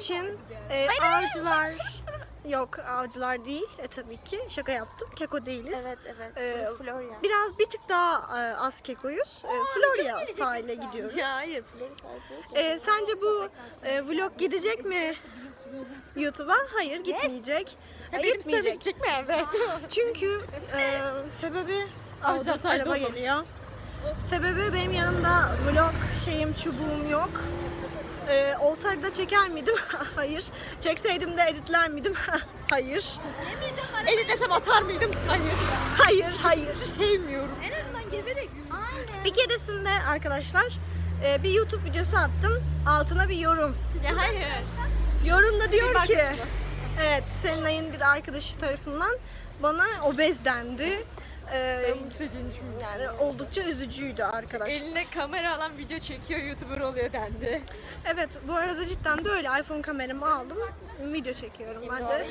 için e, avcılar yok avcılar değil e, tabii ki şaka yaptım keko değiliz. Evet evet. Ee, Burası Florya. Biraz bir tık daha e, az kekoyuz. E, Florya sahile gidiyoruz. Ya hayır Florya sahilde. E, sence bu e, vlog gidecek mi YouTube'a? Hayır gitmeyecek. E, gitmeyecek. gidecek mi? Evet. Çünkü e, sebebi Avcılar Audi sahilde araba olmamız. geliyor. Sebebi benim yanımda vlog şeyim çubuğum yok. E, olsaydı da çeker miydim? Hayır. Çekseydim de editler miydim? Hayır. Editlesem atar mıydım? Hayır. Hayır, hayır. Sizi sevmiyorum. En azından gezerek Bir keresinde arkadaşlar e, bir YouTube videosu attım. Altına bir yorum. Ya hayır. Yorumda diyor ki arkadaşı mı? Evet, Selinay'ın bir arkadaşı tarafından bana obez dendi. E, Ben bunu söyleyeceğini düşünmüyorum. yani oldukça üzücüydü arkadaş. Eline kamera alan video çekiyor YouTuber oluyor dendi. Evet, bu arada cidden de öyle. iPhone kameramı aldım. Video çekiyorum ben de.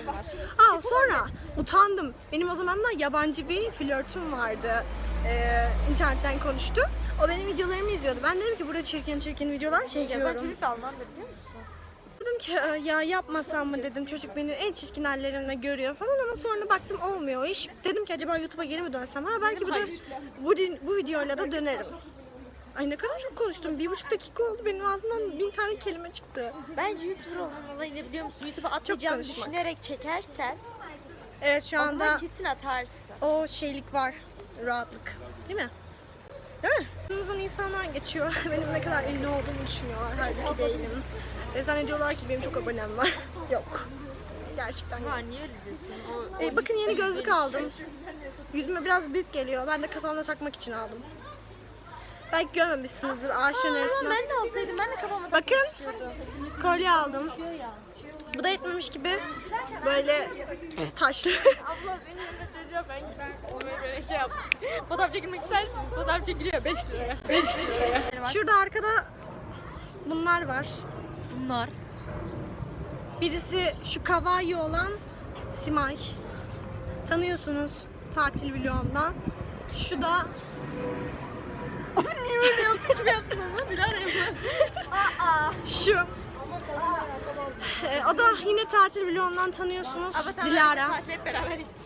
Aa sonra utandım. Benim o zamanlar yabancı bir flörtüm vardı. Ee, internetten konuştu. O benim videolarımı izliyordu. Ben dedim ki burada çirkin çirkin videolar Yazan çekiyorum. çocuk da Alman'da biliyor musun? Dedim ki "Ee, ya yapmasam mı dedim çocuk beni en çirkin hallerimle görüyor falan ama sonra baktım olmuyor iş. Dedim ki acaba YouTube'a geri mi dönsem? Ha belki bu, da, bu, bu videoyla da dönerim. Ay ne kadar çok konuştum. Bir buçuk dakika oldu benim ağzımdan bin tane kelime çıktı. Bence YouTuber olmanın olayını biliyor musun? YouTube'a atmayacağını konuşmak. düşünerek çekersen Evet şu o zaman anda kesin atarsın. o şeylik var. Rahatlık. Değil mi? Değil mi? Yanımızdan insanlar geçiyor. Benim ne kadar ünlü olduğumu düşünüyorlar. Halbuki değilim. E, zannediyorlar ki benim çok abonem var. Yok. Gerçekten yok. Var niye öyle diyorsun? O, E, o bakın yeni gözlük geniş. aldım. Yüzüme biraz büyük geliyor. Ben de kafamda takmak için aldım. Belki görmemişsinizdir ağaçların arasında. ben de alsaydım ben de kafama takmak Bakın. istiyordum. Kolye aldım. Bu da yetmemiş gibi böyle taşlı. Çocuğa ben ben böyle şey yaptım. Fotoğraf çekilmek istersiniz. Fotoğraf çekiliyor 5 liraya. 5 liraya. Şurada arkada bunlar var. Bunlar. Birisi şu kawaii olan Simay. Tanıyorsunuz tatil vlogumdan. Şu da Niye böyle yaptın? Kim yaptın onu? Dilara. Aa. şu. E, o da yine tatil vlogundan tanıyorsunuz. Ama tamam, Dilara. Tatil hep beraber gittik.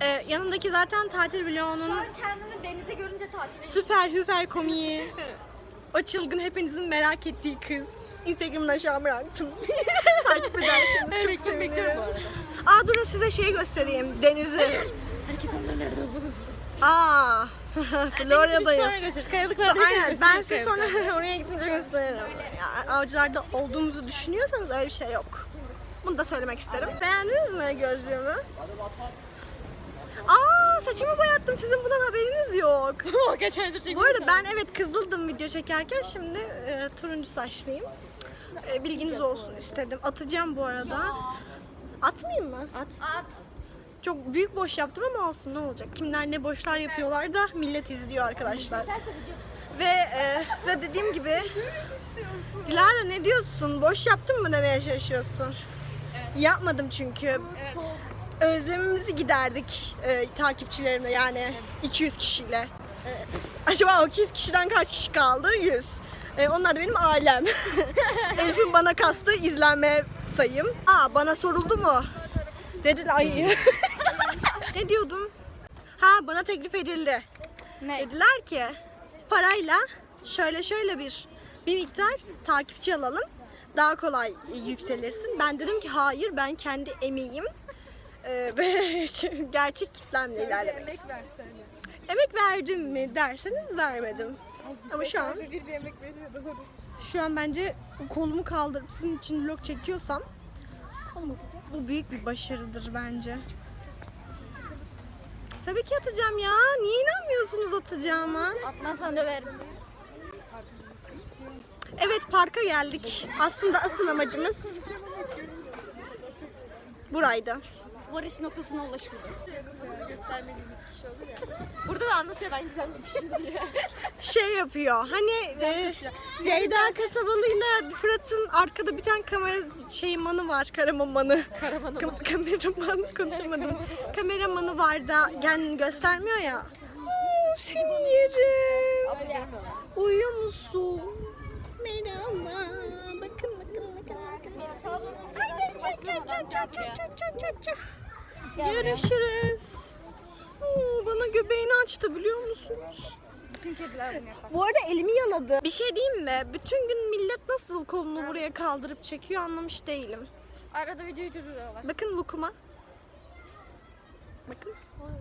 E, yanındaki zaten tatil vlogunun Kendimi denize görünce tatile süper hüper komiği. O çılgın hepinizin merak ettiği kız. Instagram'da şu an bıraktım. Takip ederseniz çok sevinirim. bu arada. Aa durun size şeyi göstereyim. Denizi. Herkes onların nerede olduğunu söylüyor. Aa. Florya'dayız. gösteririz. Kayalıklarda Aynen ben size sonra oraya gidince gösteririm. Ya, avcılarda olduğumuzu düşünüyorsanız öyle bir şey yok. Bunu da söylemek isterim. Beğendiniz mi gözlüğümü? Aa saçımı boyattım. Sizin bundan haberiniz yok. Geçen çekmiştim. Bu arada ben evet kızıldım video çekerken şimdi e, turuncu saçlıyım. E, bilginiz olsun istedim. Atacağım bu arada. Atmayayım mı? At. At. Çok büyük boş yaptım ama olsun ne olacak. Kimler ne boşlar yapıyorlar da millet izliyor arkadaşlar. Ve e, size dediğim gibi Dilara ne diyorsun? Boş yaptın mı demeye çalışıyorsun? Yapmadım çünkü. Özlemimizi giderdik e, takipçilerimle yani 200 kişiyle. Acaba o 200 kişiden kaç kişi kaldı? 100. E, onlar da benim ailem. Elif'in bana kastığı izlenme sayım. Aa bana soruldu mu? Dediler ay. ne diyordum? Ha bana teklif edildi. Ne? Dediler ki parayla şöyle şöyle bir bir miktar takipçi alalım. Daha kolay yükselirsin. Ben dedim ki hayır ben kendi emeğim e, ve gerçek kitlemle ilerlemek istiyorum. Emek verdim mi derseniz vermedim. Ama şu an bir bir yemek veriyor doğru. şu an bence kolumu kaldırıp sizin için vlog çekiyorsam bu büyük bir başarıdır bence. Tabii ki atacağım ya. Niye inanmıyorsunuz atacağıma? Atmazsan döverim. Evet parka geldik. Aslında asıl amacımız buraydı. Varış noktasına ulaşıldı. Kafasını göstermediğimiz kişi olur ya. Burada da anlatıyor ben güzel bir kişiyim diye. Şey yapıyor. Hani e, Ceyda Kasabalı'yla Fırat'ın arkada bir tane kamera şey manı var. Karamanı. Karamanı Kam- kameraman konuşamadım. kameramanı var da kendini göstermiyor ya. Oo, seni yerim. Abla görmüyorlar. Uyuyor musun? Merhaba. Bakın bakın bakın. Görüşürüz. Oo, bana göbeğini açtı biliyor musunuz? Bütün kediler bunu yapar. Bu arada elimi yaladı. Bir şey diyeyim mi? Bütün gün millet nasıl kolunu buraya kaldırıp çekiyor anlamış değilim. Arada videoyu durduruyorlar. Bakın Lukuma. Bakın.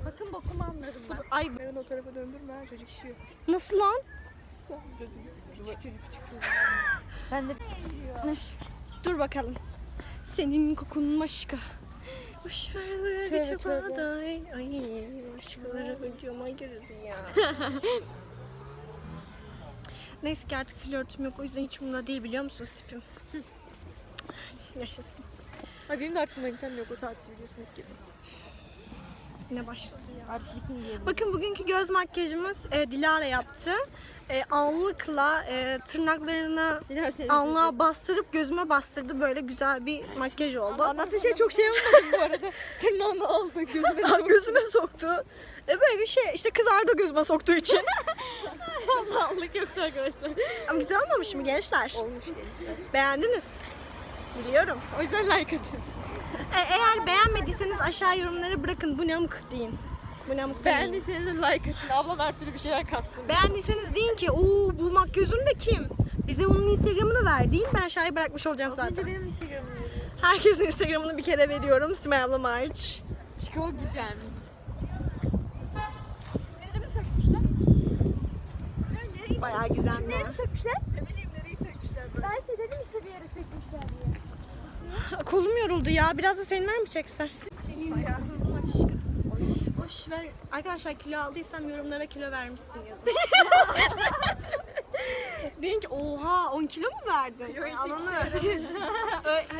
Bakın bokumu anladım ben. Ay Ben o tarafa döndürme çocuk işiyor. nasıl lan? Çocuk çocuk küçük çocuk. Ben de Dur bakalım. Senin kokun başka. Boş ver Tövbe, geçe tövbe. bağday. Ay başkaları videoma girdi ya. Neyse ki artık flörtüm yok o yüzden hiç umurumda değil biliyor musunuz tipim? Yaşasın. Ay benim de artık manitem yok o tatil videosunu gibi. Yine başladı ya. Artık bitin diyelim. Bakın bugünkü göz makyajımız e, Dilara yaptı. E, allıkla e, tırnaklarını allığa bastırıp gözüme bastırdı. Böyle güzel bir makyaj oldu. Anlattığı şey çok şey olmadı bu arada. Tırnağını aldı gözüme Aa, gözüme soktu. E böyle bir şey işte kızardı gözüme soktuğu için. sağlık yoktu arkadaşlar. Ama güzel olmamış mı gençler? Olmuş gençler. Beğendiniz. Biliyorum. O yüzden like atın. E, eğer beğenmediyseniz aşağı yorumlara bırakın bu ne amık deyin. Bu ne amık. Beğendiyseniz de like atın. Ablam her türlü bir şeyler katsın. Beğendiyseniz deyin ki ooo bu makyözün de kim? Bize onun Instagram'ını ver deyin. Ben aşağıya bırakmış olacağım Az önce zaten. benim Instagram'ım veriyor. Herkesin Instagram'ını bir kere veriyorum. Simay abla March. Çünkü o gizemli. Bayağı gizemli. sökmüşler? Ne bileyim nereyi sökmüşler böyle. Ben size dedim işte bir yere sökmüşler diye. Kolum yoruldu ya. Biraz da seninler mi çeksen? Senin ya. Boş ver. Arkadaşlar kilo aldıysam yorumlara kilo vermişsin yazın. Deyin ki oha 10 kilo mu verdin? Alanı.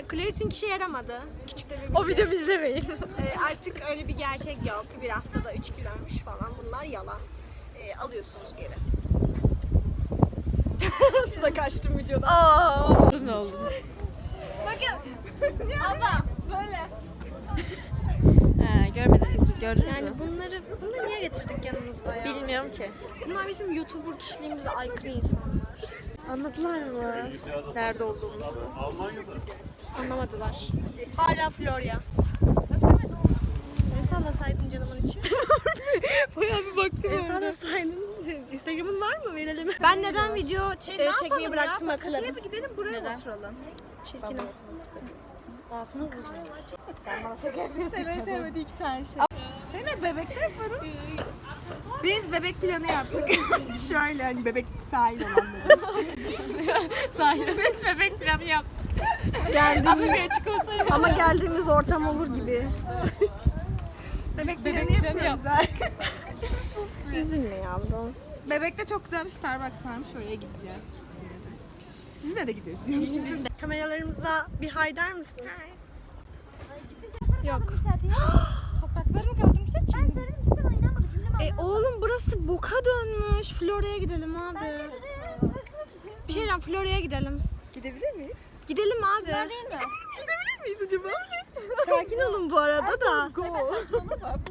Kilo için işe yaramadı. Küçük de bir O videomu izlemeyin. Ee, artık öyle bir gerçek yok. Bir haftada 3 kiloymuş falan. Bunlar yalan. Ee, alıyorsunuz geri. Nasıl da kaçtım videodan. Aa. Ne oldu? Bakın. Abla. Böyle. He görmediniz. Gördünüz mü? Yani bunları, bunları niye getirdik yanımızda ya? Bilmiyorum ki. Bunlar bizim YouTuber kişiliğimize aykırı insanlar. Anladılar mı? Nerede olduğumuzu. Anlamadılar. Hala Florya. El sallasaydın canımın içi. Bayağı bir baktım El sallasaydın. Instagram'ın var mı? Verelim. Ben neden video ç- e, çekmeyi bıraktım hatırladım. Kafeye bir gidelim buraya Neden? oturalım. Çirkinim. Seven sevmediği iki tane şey. Sene bebekte yaparız. Biz bebek planı yaptık. Şöyle hani bebek sahil olanları. Sahile biz bebek planı yaptık. Geldiğimiz, açık olsaydı. ama geldiğimiz ortam olur gibi. bebek Bebek planı planı yapıyoruz. Üzülme yavrum. Bebekte çok güzel bir Starbucks varmış. Oraya gideceğiz. Sizinle de gideriz de. Kameralarımızda bir hay der misiniz? Yok. Toprakları mı kaldırmışlar? Ben söyledim kimse bana inanmadı. Cümle E oğlum burası boka dönmüş. Florya'ya gidelim abi. Bir şey diyeceğim Florya'ya gidelim. Gidebilir miyiz? Gidelim abi. Gidebilir miyiz acaba? Sakin olun bu arada da.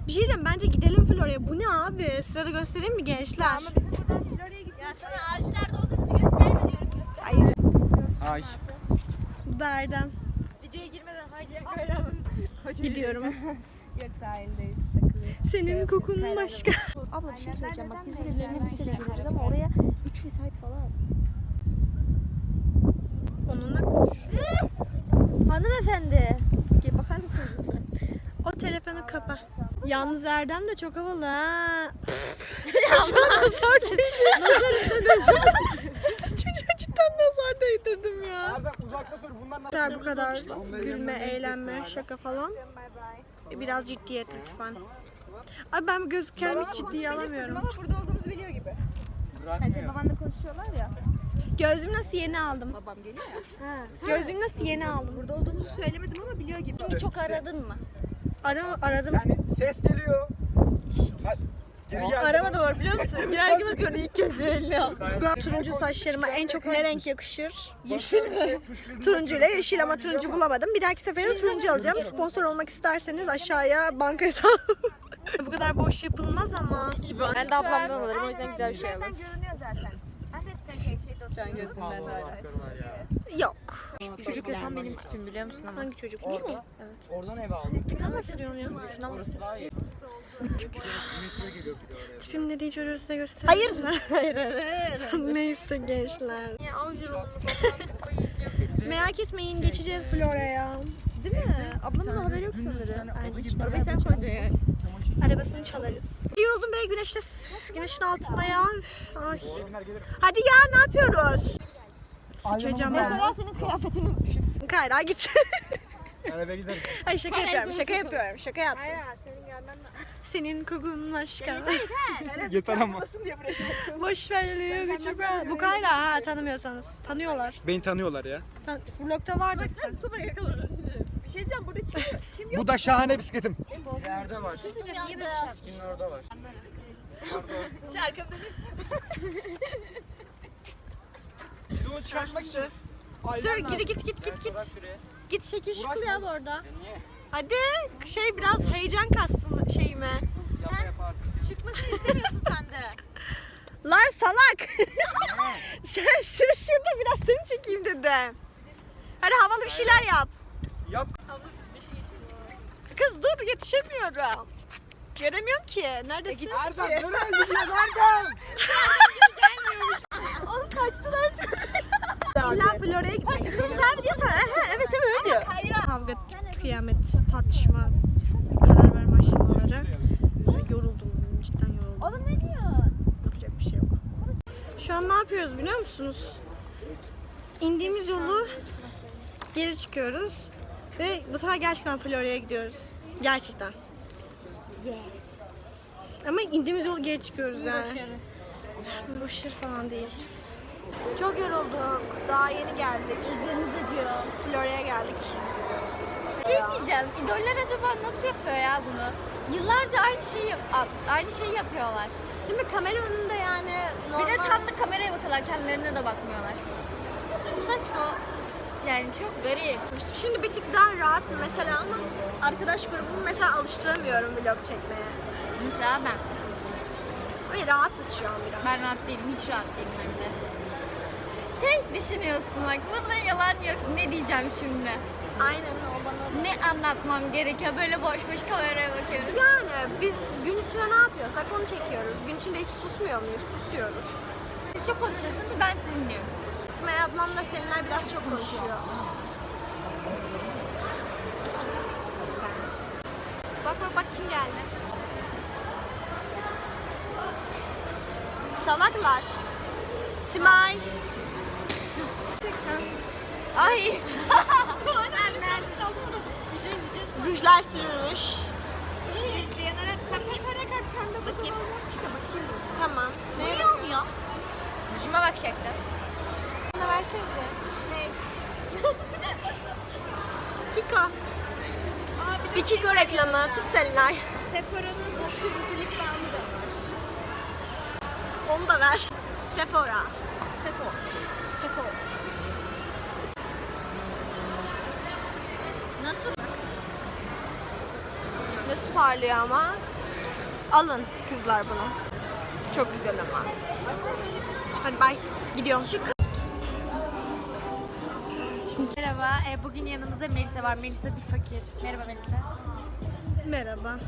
Bir şey diyeceğim bence gidelim Florya'ya. Bu ne abi? Size de göstereyim mi gençler? Ya sana ağaçlarda olduğumuzu gösterme diyorum. Ay, Ay. bu da Erdem. Videoya girmeden Haydi'ye kayramın. Gidiyorum. Yok sahildeyiz. Senin kokun başka. Abla bir şey söyleyeceğim bak biz birilerine lisede geliriz ama oraya 3 vesait falan. Onunla konuş. Hanımefendi. Gel bakar mısınız lütfen? O telefonu kapa. Yalnız Erdem de çok havalı ha. Çocuğa cidden nazar değdirdim ya. Uzakta sor bunlar Yeter bu kadar gülme, eğlenme, şaka falan. E, Biraz ciddiyet lütfen. Abi ben göz kendimi hiç ciddiye alamıyorum. Ama burada olduğumuzu biliyor gibi. Hani senin babanla konuşuyorlar ya. Gözlüğüm nasıl yeni aldım. Babam geliyor ya. Gözlüğüm nasıl yeni aldım. Burada olduğumuzu söylemedim ama biliyor gibi. Çok aradın mı? Ara, aradım. Yani ses geliyor. Hadi. Geri gel. Arama da var biliyor musun? Girer girmez gördü ilk gözlüğü eline al. Turuncu saçlarıma en çok ne renk yakışır? Yeşil mi? Turuncu ile yeşil ama turuncu bulamadım. Bir dahaki sefere de turuncu alacağım. Sponsor olmak isterseniz aşağıya banka hesabı. Bu kadar boş yapılmaz ama. Ben de ablamdan alırım o yüzden güzel bir şey alırım. görünüyor zaten. Şey Can gözümden de hala. Yok. Çocuk desem benim tipim biliyor musun ama? Hangi çocuk? Şu mu? Oradan ev aldım. Kimden bahsediyorum ya? Şuna bak. Orası daha iyi. Tipim dediği çocuğu size göster. Hayır. hayır hayır hayır. Neyse gençler. Ya avcı Merak etmeyin geçeceğiz Florya'ya. Değil mi? Ablamın da haberi yok sanırım. Arabayı sen koydun yani. Arabasını çalarız. Yoruldum be güneşte. Üf, Güneşin altında ya. Üf, Ay. Hadi ya ne yapıyoruz? Sıçacağım ben. Mesela senin kıyafetini unutmuşuz. Kayra git. Ben eve giderim. Hayır şaka yapıyorum, şaka yapıyorum, şaka yaptım. Hayır senin gelmen Senin kokun başka. Yeter ama. Boş ver Leo gücü bırak. Bu Kayra ha tanımıyorsanız. Tanıyorlar. Beni tanıyorlar ya. Tan Vlogda vardı. Sana yakaladım. Bir şey diyeceğim burada çim, çim Bu da şahane bisikletim. İleride var. Skinin orada var. Videonu çıkartmak için. Sür geri git git git git. Git şekil şukul yap orada. Niye? Hadi şey biraz heyecan kastın şeyime. Yap yap artık. Çıkmasını istemiyorsun sen de. Lan salak. Sen sür şurada biraz seni çekeyim dedim. Hadi havalı bir şeyler yap. Yap. Kız dur yetişemiyorum. Göremiyorum ki. Neredesin? Erdem nereye gidiyorsun Erdem? Oğlum kaçtılar İlla Florya'ya gitmek istiyorsun. Sen diyorsan evet evet öyle diyor. Kavga, kıyamet, tartışma, karar verme aşamaları. Yoruldum, cidden yoruldum. Oğlum ne diyor? Yapacak bir şey yok. Şu an ne yapıyoruz biliyor musunuz? İndiğimiz yolu geri çıkıyoruz. Ve bu sefer gerçekten Florya'ya gidiyoruz. Gerçekten. Yes. Ama indiğimiz yolu geri çıkıyoruz yani. Başarı falan değil. Çok yorulduk. Daha yeni geldik. Üzeriniz acıyor. Florya'ya geldik. Şey diyeceğim, idoller acaba nasıl yapıyor ya bunu? Yıllarca aynı şeyi aynı şeyi yapıyorlar. Değil mi? Kamera önünde yani normal. Bir de tam da kameraya bakıyorlar, kendilerine de bakmıyorlar. Çok saçma. Yani çok garip. Şimdi bir tık daha rahatım mesela ama arkadaş grubumu mesela alıştıramıyorum vlog çekmeye. Mesela ben. Ve rahatız şu an biraz. Ben rahat değilim, hiç rahat değilim hem de. Şey düşünüyorsun bak, bunda yalan yok. Ne diyeceğim şimdi? Aynen o bana. Ne anlatmam gerekiyor? Böyle boş boş kameraya bakıyoruz. Yani biz gün içinde ne yapıyorsak onu çekiyoruz. Gün içinde hiç susmuyor muyuz? Susuyoruz. Siz çok konuşuyorsunuz, ben sizi dinliyorum. Ablamla Selinay biraz çok konuşuyor. Bak bak bak kim geldi. Salaklar. Simay. Ay! Rujlar sürülmüş. Bakayım. İşte bakayım dedim. Tamam. Niye olmuyor? Rujuma bakacaktım. Bana versenize. Ne? Kiko. bir Kiko reklamı. Tut Selinay. Sephora'nın o kırmızı lip balmı da var. Onu da ver. Sephora. Sephora. Sephora. Nasıl? Nasıl parlıyor ama? Alın kızlar bunu. Çok güzel ama. Hadi bay. Gidiyorum. Merhaba, e, bugün yanımızda Melisa var. Melisa bir fakir. Merhaba Melisa. Merhaba.